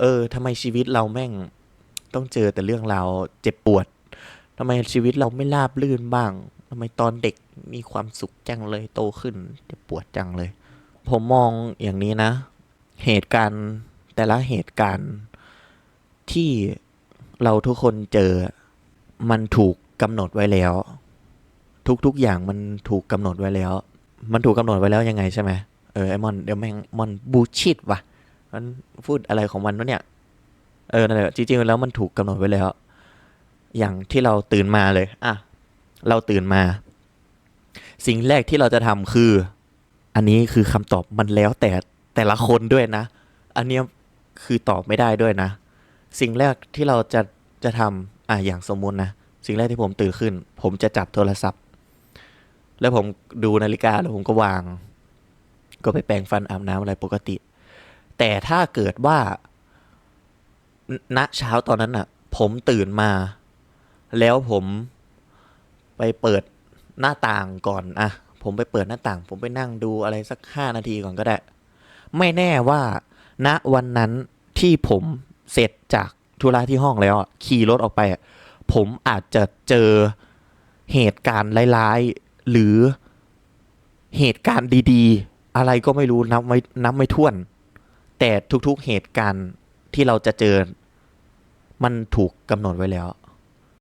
เออทำไมชีวิตเราแม่งต้องเจอแต่เรื่องราวเจ็บปวดทำไมชีวิตเราไม่ราบรื่นบ้างทำไมตอนเด็กมีความสุขจังเลยโตขึ้นเจ็บปวดจังเลย ผมมองอย่างนี้นะ เหตุการณ์แต่ละเหตุการณ์ที่เราทุกคนเจอมันถูกกำหนดไว้แล้ว ทุกๆอย่างมันถูกกำหนดไว้แล้ว มันถูกกำหนดไว้แล้วยังไงใช่ไหมเออไอมอนเดี๋ยวแม่งมอนบูชิดว่ะ มันพูดอะไรของมันวะเนี่ย เออนั่นแหละจริงๆแล้วมันถูกกำหนดไว้แล้ว อย่างที่เราตื่นมาเลย อะ เราตื่นมา สิ่งแรกที่เราจะทำคือ อันนี้คือคำตอบมันแล้วแต่แต่ละคนด้วยนะ อันเนี้ยคือตอบไม่ได้ด้วยนะ สิ่งแรกที่เราจะจะทำอะอย่างสมมุตินะ สิ่งแรกที่ผมตื่นขึ้น ผมจะจับโทรศัพท์ แล้วผมดูนาฬิกาแล้วผมก็วาง ก็ไปแปรงฟันอาบน้ำอะไรปกติ แต่ถ้าเกิดว่า ณเช้าตอนนั้นอะ ผมตื่นมา แล้วผมไปเปิดหน้าต่างก่อนอะผมไปเปิดหน้าต่าง ผมไปนั่งดูอะไรสักห้านาทีก่อนก็ได้ ไม่แน่ว่า ณวันนั้นที่ผมเสร็จจากธุระที่ห้องแล้วขี่รถออกไปอะผมอาจจะเจอเหตุการณ์ร้ายๆ หรือเหตุการณ์ดีๆ อะไรก็ไม่รู้นับไม่นับไม่ถ้วน แต่ทุกๆเหตุการณ์ที่เราจะเจอ มันถูกกำหนดไว้แล้ว